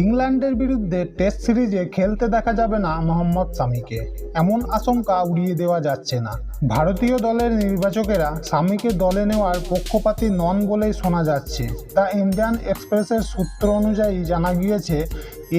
ইংল্যান্ডের বিরুদ্ধে টেস্ট সিরিজে খেলতে দেখা যাবে না মোহাম্মদ সামিকে। এমন আশঙ্কা উড়িয়ে দেওয়া যাচ্ছে না। ভারতীয় দলের নির্বাচকেরা সামিকে দলে নেওয়ার পক্ষপাতী নন বলেই শোনা যাচ্ছে। দ্য ইন্ডিয়ান এক্সপ্রেসের সূত্র অনুযায়ী জানা গিয়েছে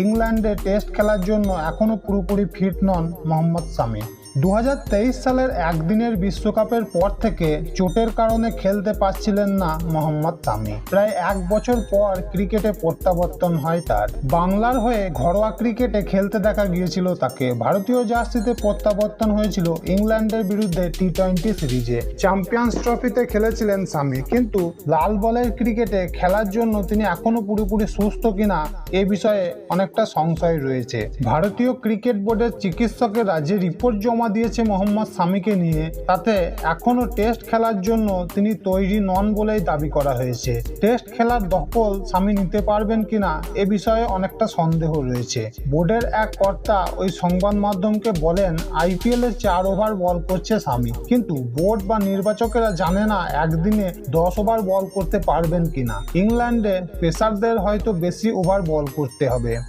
ইংল্যান্ডে টেস্ট খেলার জন্য এখনও পুরোপুরি ফিট নন মোহাম্মদ সামি দু হাজার তেইশ সালের একদিনের বিশ্বকাপের পর থেকে চোটের কারণে খেলতে পারছিলেন না মোহাম্মদ সামি প্রায় এক বছর পর ক্রিকেটে প্রত্যাবর্তন হয় তার। বাংলার হয়ে ঘরোয়া ক্রিকেটে খেলতে দেখা গিয়েছিল তাকে। ভারতীয় জার্সিতে প্রত্যাবর্তন হয়েছিল ইংল্যান্ডের বিরুদ্ধে টি টোয়েন্টি সিরিজে। চ্যাম্পিয়ন্স ট্রফিতে খেলেছিলেন সামি কিন্তু লাল বলের ক্রিকেটে খেলার জন্য তিনি এখনও পুরোপুরি সুস্থ কিনা এ বিষয়ে অনেকটা সংশয় রয়েছে। ভারতীয় ক্রিকেট বোর্ডের চিকিৎসকেরা যে রিপোর্ট জমা দিয়েছে মোহাম্মদ সামিকে নিয়ে। তাতে এখনও টেস্ট খেলার জন্য তিনি তৈরি নন বলেই দাবি করা হয়েছে। টেস্ট খেলার দখল স্বামী নিতে পারবেন কিনা এ বিষয়ে অনেকটা সন্দেহ রয়েছে। বোর্ডের এক কর্তা ওই সংবাদ মাধ্যমকে বলেন, আইপিএল এর চার ওভার বল করছে স্বামী কিন্তু বোর্ড বা নির্বাচকেরা জানে না একদিনে দশ ওভার বল করতে পারবেন কিনা। ইংল্যান্ডে পেসারদের হয়তো বেশি ওভার বল করতে হবে।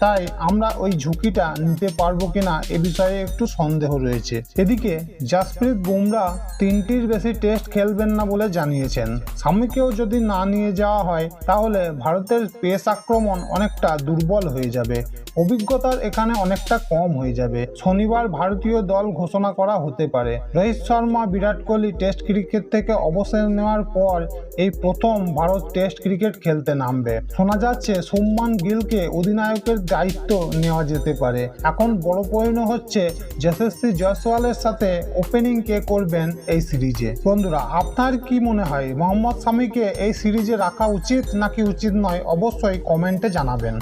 তাই আমরা ওই ঝুঁকিটা নিতে পারব কিনা এ বিষয়ে একটু সন্দেহ রয়েছে। এদিকে জাসপ্রীত বুমরা তিনটির বেশি টেস্ট খেলবেন না বলে জানিয়েছেন। স্বামীকেও যদি না নিয়ে যাওয়া হয়, তাহলে ভারতের পেস আক্রমণ অনেকটা দুর্বল হয়ে যাবে। অভিজ্ঞতার এখানে অনেকটা কম হয়ে যাবে। শনিবার ভারতীয় দল ঘোষণা করা হতে পারে। রোহিত শর্মা, বিরাট কোহলি টেস্ট ক্রিকেট থেকে অবসর নেওয়ার পর এই প্রথম ভারত টেস্ট ক্রিকেট খেলতে নামবে। শোনা যাচ্ছে সুম্মান গিলকে অধিনায়কের দায়িত্ব নেওয়া যেতে পারে। এখন বড় প্রয়োজন হচ্ছে, যশস্বী জয়সওয়ালের সাথে ওপেনিং কে করবেন এই সিরিজে? বন্ধুরা, আপনার কি মনে হয়? মোহাম্মদ সামিকে এই সিরিজে রাখা উচিত নাকি উচিত নয়? অবশ্যই কমেন্টে জানাবেন।